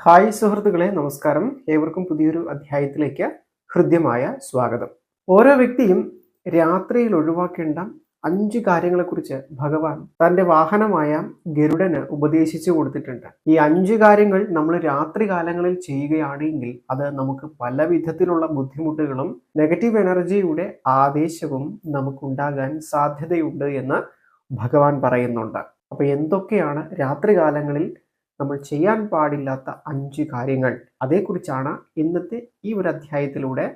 Hi സുഹൃത്തുക്കളെ നമസ്കാരം. ഏവർക്കും പുതിയൊരു അധ്യായത്തിലേക്ക് ഹൃദ്യമായ സ്വാഗതം. ഓരോ വ്യക്തിയും രാത്രിയിൽ ഒഴിവാക്കേണ്ട അഞ്ച് കാര്യങ്ങളെക്കുറിച്ച് ഭഗവാൻ തന്റെ വാഹനമായ ഗരുഡന് ഉപദേശിച്ചു കൊടുത്തിട്ടുണ്ട്. ഈ അഞ്ച് കാര്യങ്ങൾ നമ്മൾ രാത്രി കാലങ്ങളിൽ ചെയ്യുകയാണെങ്കിൽ അത് നമുക്ക് പല വിധത്തിലുള്ള ബുദ്ധിമുട്ടുകളും നെഗറ്റീവ് എനർജിയുടെ ആവേശവും നമുക്കുണ്ടാകാൻ സാധ്യതയുണ്ട് എന്ന് ഭഗവാൻ പറയുന്നുണ്ട്. അപ്പൊ എന്തൊക്കെയാണ് രാത്രി കാലങ്ങളിൽ നമ്മൾ ചെയ്യാൻ പാടില്ലാത്ത അഞ്ച് കാര്യങ്ങൾ. അതേക്കുറിച്ചാണ് ഇന്നത്തെ ഈ ഒരു അധ്യായത്തിലൂടെ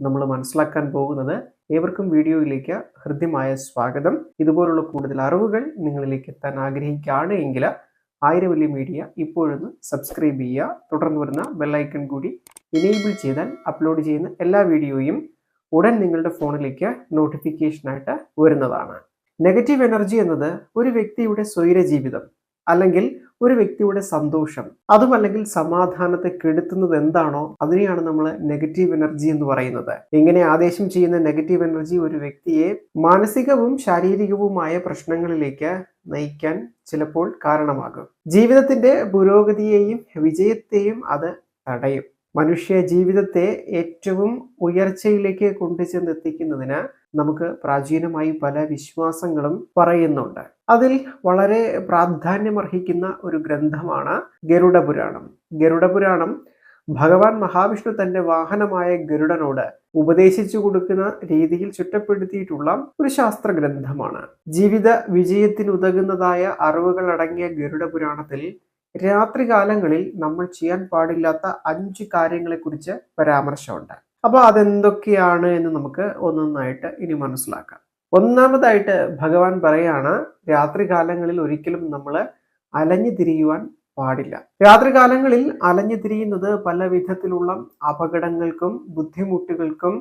നമ്മൾ മനസ്സിലാക്കാൻ പോകുന്നത്. ഏവർക്കും വീഡിയോയിലേക്ക് ഹൃദ്യമായ സ്വാഗതം. ഇതുപോലുള്ള കൂടുതൽ അറിവുകൾ നിങ്ങളിലേക്ക് എത്താൻ ആഗ്രഹിക്കുകയാണ് എങ്കിൽ ആയിരവല്ലി മീഡിയ ഇപ്പോഴൊന്ന് സബ്സ്ക്രൈബ് ചെയ്യുക. തുടർന്ന് വരുന്ന ബെല്ലൈക്കൺ കൂടി എനേബിൾ ചെയ്താൽ അപ്ലോഡ് ചെയ്യുന്ന എല്ലാ വീഡിയോയും ഉടൻ നിങ്ങളുടെ ഫോണിലേക്ക് നോട്ടിഫിക്കേഷനായിട്ട് വരുന്നതാണ്. നെഗറ്റീവ് എനർജി എന്നത് ഒരു വ്യക്തിയുടെ സ്വൈര ജീവിതം അല്ലെങ്കിൽ ഒരു വ്യക്തിയുടെ സന്തോഷം അതും അല്ലെങ്കിൽ സമാധാനത്തെ കെടുത്തുന്നത് എന്താണോ അതിനെയാണ് നമ്മൾ നെഗറ്റീവ് എനർജി എന്ന് പറയുന്നത്. ഇങ്ങനെ ആദേശം ചെയ്യുന്ന നെഗറ്റീവ് എനർജി ഒരു വ്യക്തിയെ മാനസികവും ശാരീരികവുമായ പ്രശ്നങ്ങളിലേക്ക് നയിക്കാൻ ചിലപ്പോൾ കാരണമാകും. ജീവിതത്തിന്റെ പുരോഗതിയെയും വിജയത്തെയും അത് തടയും. മനുഷ്യ ജീവിതത്തെ ഏറ്റവും ഉയർച്ചയിലേക്ക് കൊണ്ടുചെന്നെത്തിക്കുന്നതിന് നമുക്ക് പ്രാചീനമായി പല വിശ്വാസങ്ങളും പറയുന്നുണ്ട്. അതിൽ വളരെ പ്രാധാന്യമർഹിക്കുന്ന ഒരു ഗ്രന്ഥമാണ് ഗരുഡപുരാണം. ഗരുഡപുരാണം ഗരുഡ പുരാണം ഭഗവാൻ മഹാവിഷ്ണു തന്റെ വാഹനമായ ഗരുഡനോട് ഉപദേശിച്ചു കൊടുക്കുന്ന രീതിയിൽ ചുറ്റപ്പെടുത്തിയിട്ടുള്ള ഒരു ശാസ്ത്ര ഗ്രന്ഥമാണ് ജീവിത വിജയത്തിനുതകുന്നതായ അറിവുകൾ അടങ്ങിയ ഗരുഡ പുരാണത്തിൽ രാത്രികാലങ്ങളിൽ നമ്മൾ ചെയ്യാൻ പാടില്ലാത്ത അഞ്ച് കാര്യങ്ങളെക്കുറിച്ച് പരാമർശമുണ്ട്. അപ്പോൾ അതെന്തൊക്കെയാണ് എന്ന് നമുക്ക് ഒന്നൊന്നായിട്ട് ഇനി മനസ്സിലാക്കാം. ഒന്നാമതായിട്ട് ഭഗവാൻ പറയാണ് രാത്രികാലങ്ങളിൽ ഒരിക്കലും നമ്മൾ അലഞ്ഞു തിരിയുവാൻ പാടില്ല. രാത്രികാലങ്ങളിൽ അലഞ്ഞു തിരിയുന്നത് പല വിധത്തിലുള്ള അപകടങ്ങൾക്കും ബുദ്ധിമുട്ടുകൾക്കും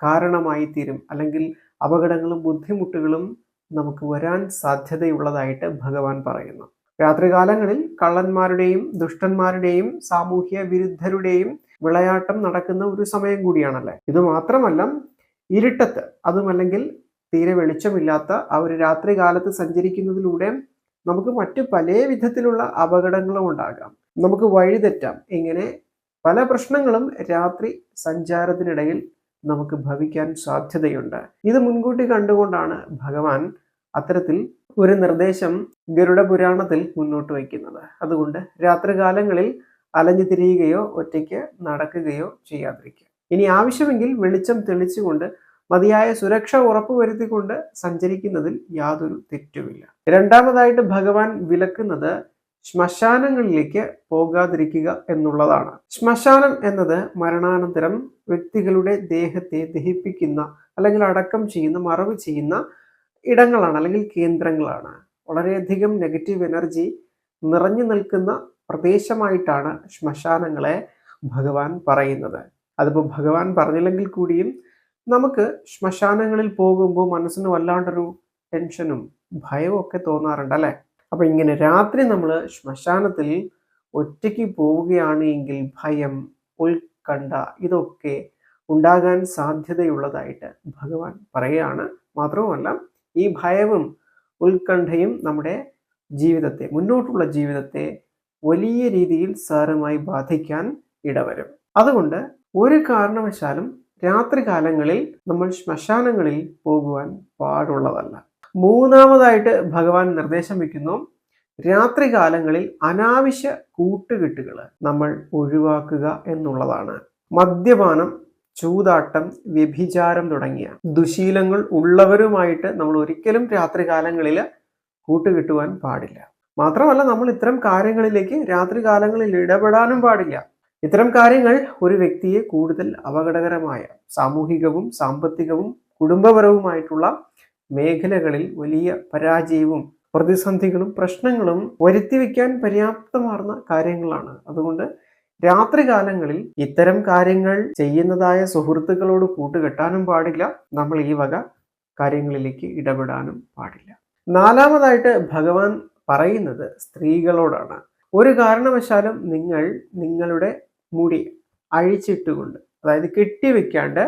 കാരണമായി തീരും. അല്ലെങ്കിൽ അപകടങ്ങളും ബുദ്ധിമുട്ടുകളും നമുക്ക് വരാൻ സാധ്യതയുള്ളതായിട്ട് ഭഗവാൻ പറയുന്നു. രാത്രികാലങ്ങളിൽ കള്ളന്മാരുടെയും ദുഷ്ടന്മാരുടെയും സാമൂഹ്യ വിരുദ്ധരുടെയും വിളയാട്ടം നടക്കുന്ന ഒരു സമയം കൂടിയാണല്ലേ? ഇത് മാത്രമല്ല ഇരുട്ടത്ത് അതുമല്ലെങ്കിൽ തീരെ വെളിച്ചമില്ലാത്ത ആ ഒരു രാത്രി കാലത്ത് സഞ്ചരിക്കുന്നതിലൂടെ നമുക്ക് മറ്റു പല വിധത്തിലുള്ള അപകടങ്ങളും ഉണ്ടാകാം. നമുക്ക് വഴിതെറ്റാം. ഇങ്ങനെ പല പ്രശ്നങ്ങളും രാത്രി സഞ്ചാരത്തിനിടയിൽ നമുക്ക് ഭവിക്കാൻ സാധ്യതയുണ്ട്. ഇത് മുൻകൂട്ടി കണ്ടുകൊണ്ടാണ് ഭഗവാൻ അത്തരത്തിൽ ഒരു നിർദ്ദേശം ഗരുഡ പുരാണത്തിൽ മുന്നോട്ട് വയ്ക്കുന്നത്. അതുകൊണ്ട് രാത്രികാലങ്ങളിൽ അലഞ്ഞു തിരിയുകയോ ഒറ്റയ്ക്ക് നടക്കുകയോ ചെയ്യാതിരിക്കുക. ഇനി ആവശ്യമെങ്കിൽ വെളിച്ചം തെളിച്ചുകൊണ്ട് മതിയായ സുരക്ഷ ഉറപ്പുവരുത്തിക്കൊണ്ട് സഞ്ചരിക്കുന്നതിൽ യാതൊരു തെറ്റുമില്ല. രണ്ടാമതായിട്ട് ഭഗവാൻ വിലക്കുന്നത് ശ്മശാനങ്ങളിലേക്ക് പോകാതിരിക്കുക എന്നുള്ളതാണ്. ശ്മശാനം എന്നത് മരണാനന്തരം വ്യക്തികളുടെ ദേഹത്തെ ദഹിപ്പിക്കുന്ന അല്ലെങ്കിൽ അടക്കം ചെയ്യുന്ന മറവ് ചെയ്യുന്ന ഇടങ്ങളാണ് അല്ലെങ്കിൽ കേന്ദ്രങ്ങളാണ്. വളരെയധികം നെഗറ്റീവ് എനർജി നിറഞ്ഞു നിൽക്കുന്ന പ്രദേശമായിട്ടാണ് ശ്മശാനങ്ങളെ ഭഗവാൻ പറയുന്നത്. അതിപ്പോൾ ഭഗവാൻ പറഞ്ഞില്ലെങ്കിൽ കൂടിയും നമുക്ക് ശ്മശാനങ്ങളിൽ പോകുമ്പോൾ മനസ്സിന് വല്ലാണ്ടൊരു ടെൻഷനും ഭയവും ഒക്കെ തോന്നാറുണ്ട് അല്ലേ? അപ്പൊ ഇങ്ങനെ രാത്രി നമ്മൾ ശ്മശാനത്തിൽ ഒറ്റയ്ക്ക് പോവുകയാണ് എങ്കിൽ ഭയം ഉത്കണ്ഠ ഇതൊക്കെ ഉണ്ടാകാൻ സാധ്യതയുള്ളതായിട്ട് ഭഗവാൻ പറയുകയാണ്. മാത്രവുമല്ല ഈ ഭയവും ഉത്കണ്ഠയും നമ്മുടെ ജീവിതത്തെ മുന്നോട്ടുള്ള ജീവിതത്തെ വലിയ രീതിയിൽ സാരമായി ബാധിക്കാൻ ഇടവരും. അതുകൊണ്ട് ഒരു കാരണവശാലും രാത്രികാലങ്ങളിൽ നമ്മൾ ശ്മശാനങ്ങളിൽ പോകുവാൻ പാടുള്ളതല്ല. മൂന്നാമതായിട്ട് ഭഗവാൻ നിർദ്ദേശം വയ്ക്കുന്നു രാത്രികാലങ്ങളിൽ അനാവശ്യ കൂട്ടുകെട്ടുകൾ നമ്മൾ ഒഴിവാക്കുക എന്നുള്ളതാണ്. മദ്യപാനം ചൂതാട്ടം വ്യഭിചാരം തുടങ്ങിയ ദുശീലങ്ങൾ ഉള്ളവരുമായിട്ട് നമ്മൾ ഒരിക്കലും രാത്രികാലങ്ങളിൽ കൂട്ടുകെട്ടുവാൻ പാടില്ല. മാത്രമല്ല നമ്മൾ ഇത്തരം കാര്യങ്ങളിലേക്ക് രാത്രികാലങ്ങളിൽ ഇടപെടാനും പാടില്ല. ഇത്തരം കാര്യങ്ങൾ ഒരു വ്യക്തിയെ കൂടുതൽ അപകടകരമായ സാമൂഹികവും സാമ്പത്തികവും കുടുംബപരവുമായിട്ടുള്ള മേഖലകളിൽ വലിയ പരാജയവും പ്രതിസന്ധികളും പ്രശ്നങ്ങളും വരുത്തി വയ്ക്കാൻ പര്യാപ്തമാർന്ന കാര്യങ്ങളാണ്. അതുകൊണ്ട് രാത്രികാലങ്ങളിൽ ഇത്തരം കാര്യങ്ങൾ ചെയ്യുന്നതായ സുഹൃത്തുക്കളോട് കൂട്ടുകെട്ടാനും പാടില്ല. നമ്മൾ ഈ വക കാര്യങ്ങളിലേക്ക് ഇടപെടാനും പാടില്ല. നാലാമതായിട്ട് ഭഗവാൻ പറയുന്നത് സ്ത്രീകളോടാണ്. ഒരു കാരണവശാലും നിങ്ങൾ നിങ്ങളുടെ മുടി അഴിച്ചിട്ടുകൊണ്ട് അതായത് കെട്ടിവെക്കാണ്ട്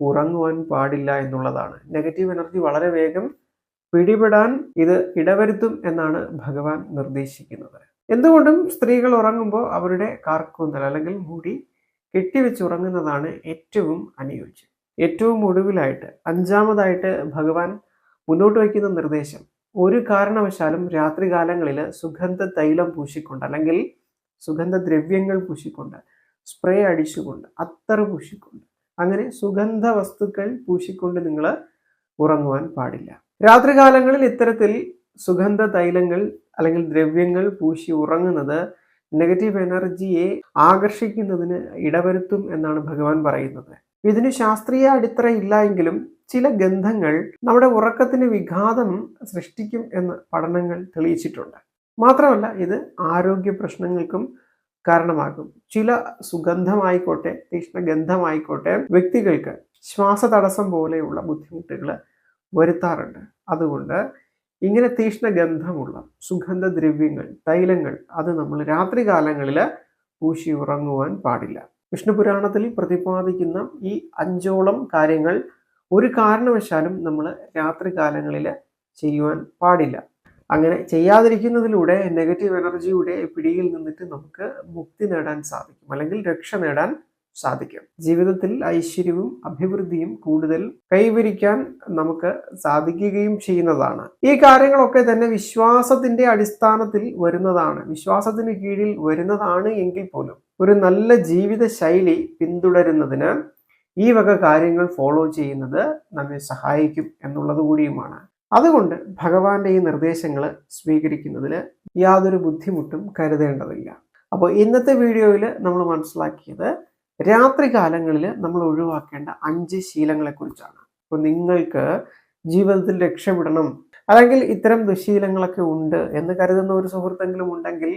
ഉറങ്ങുവാൻ പാടില്ല എന്നുള്ളതാണ്. നെഗറ്റീവ് എനർജി വളരെ വേഗം പിടിപെടാൻ ഇത് ഇടവരുത്തും എന്നാണ് ഭഗവാൻ നിർദ്ദേശിക്കുന്നത്. എന്തുകൊണ്ടും സ്ത്രീകൾ ഉറങ്ങുമ്പോൾ അവരുടെ കാർക്കൂന്തൽ അല്ലെങ്കിൽ മുടി കെട്ടിവെച്ച് ഉറങ്ങുന്നതാണ് ഏറ്റവും അനുയോജ്യം. ഏറ്റവും ഒടുവിലായിട്ട് അഞ്ചാമതായിട്ട് ഭഗവാൻ മുന്നോട്ട് വയ്ക്കുന്ന നിർദ്ദേശം ഒരു കാരണവശാലും രാത്രികാലങ്ങളിൽ സുഗന്ധ തൈലം പൂശിക്കൊണ്ട് അല്ലെങ്കിൽ സുഗന്ധദ്രവ്യങ്ങൾ പൂശിക്കൊണ്ട് സ്പ്രേ അടിച്ചുകൊണ്ട് അത്തർ പൂശിക്കൊണ്ട് അങ്ങനെ സുഗന്ധ വസ്തുക്കൾ പൂശിക്കൊണ്ട് നിങ്ങൾ ഉറങ്ങുവാൻ പാടില്ല. രാത്രികാലങ്ങളിൽ ഇത്തരത്തിൽ സുഗന്ധ തൈലങ്ങൾ അല്ലെങ്കിൽ ദ്രവ്യങ്ങൾ പൂശി ഉറങ്ങുന്നത് നെഗറ്റീവ് എനർജിയെ ആകർഷിക്കുന്നതിന് ഇടവരുത്തും എന്നാണ് ഭഗവാൻ പറയുന്നത്. ഇതിന് ശാസ്ത്രീയ അടിത്തറ ഇല്ല എങ്കിലും ചില ഗന്ധങ്ങൾ നമ്മുടെ ഉറക്കത്തിന് വിഘാതം സൃഷ്ടിക്കും എന്ന് പഠനങ്ങൾ തെളിയിച്ചിട്ടുണ്ട്. മാത്രമല്ല ഇത് ആരോഗ്യ പ്രശ്നങ്ങൾക്കും കാരണമാകും. ചില സുഗന്ധമായിക്കോട്ടെ തീക്ഷ്ണഗന്ധമായിക്കോട്ടെ വ്യക്തികൾക്ക് ശ്വാസതടസ്സം പോലെയുള്ള ബുദ്ധിമുട്ടുകൾ വരുത്താറുണ്ട്. അതുകൊണ്ട് ഇങ്ങനെ തീക്ഷ്ണഗന്ധമുള്ള സുഗന്ധദ്രവ്യങ്ങൾ തൈലങ്ങൾ അത് നമ്മൾ രാത്രികാലങ്ങളിൽ പൂശി ഉറങ്ങുവാൻ പാടില്ല. വിഷ്ണു പുരാണത്തിൽ പ്രതിപാദിക്കുന്ന ഈ അഞ്ചോളം കാര്യങ്ങൾ ഒരു കാരണവശാലും നമ്മൾ രാത്രികാലങ്ങളിൽ ചെയ്യുവാൻ പാടില്ല. അങ്ങനെ ചെയ്യാതിരിക്കുന്നതിലൂടെ നെഗറ്റീവ് എനർജിയുടെ പിടിയിൽ നിന്നിട്ട് നമുക്ക് മുക്തി നേടാൻ സാധിക്കും. അല്ലെങ്കിൽ രക്ഷ നേടാൻ സാധിക്കും. ജീവിതത്തിൽ ഐശ്വര്യവും അഭിവൃദ്ധിയും കൂടുതൽ കൈവരിക്കാൻ നമുക്ക് സാധിക്കുകയും ചെയ്യുന്നതാണ്. ഈ കാര്യങ്ങളൊക്കെ തന്നെ വിശ്വാസത്തിന്റെ അടിസ്ഥാനത്തിൽ വരുന്നതാണ്. വിശ്വാസത്തിന് കീഴിൽ വരുന്നതാണ് എങ്കിൽ പോലും ഒരു നല്ല ജീവിത ശൈലി പിന്തുടരുന്നതിന് ഈ വക കാര്യങ്ങൾ ഫോളോ ചെയ്യുന്നത് നമ്മെ സഹായിക്കും എന്നുള്ളത് കൂടിയുമാണ്. അതുകൊണ്ട് ഭഗവാന്റെ ഈ നിർദ്ദേശങ്ങൾ സ്വീകരിക്കുന്നതിൽ യാതൊരു ബുദ്ധിമുട്ടും കരുതേണ്ടതില്ല. അപ്പോൾ ഇന്നത്തെ വീഡിയോയിൽ നമ്മൾ മനസ്സിലാക്കിയത് രാത്രി കാലങ്ങളിൽ നമ്മൾ ഒഴിവാക്കേണ്ട അഞ്ച് ശീലങ്ങളെക്കുറിച്ചാണ്. അപ്പോൾ നിങ്ങൾക്ക് ജീവിതത്തിൽ രക്ഷപ്പെടണം. അല്ലെങ്കിൽ ഇത്തരം ദുശീലങ്ങളൊക്കെ ഉണ്ട് എന്ന് കരുതുന്ന ഒരു സുഹൃത്തെങ്കിലും ഉണ്ടെങ്കിൽ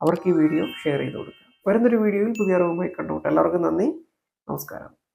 അവർക്ക് ഈ വീഡിയോ ഷെയർ ചെയ്ത് കൊടുക്കുക. വരുന്നൊരു വീഡിയോയിൽ പുതിയ അറിവുമായി കണ്ടുകൊണ്ട് എല്ലാവർക്കും നന്ദി. നമസ്കാരം.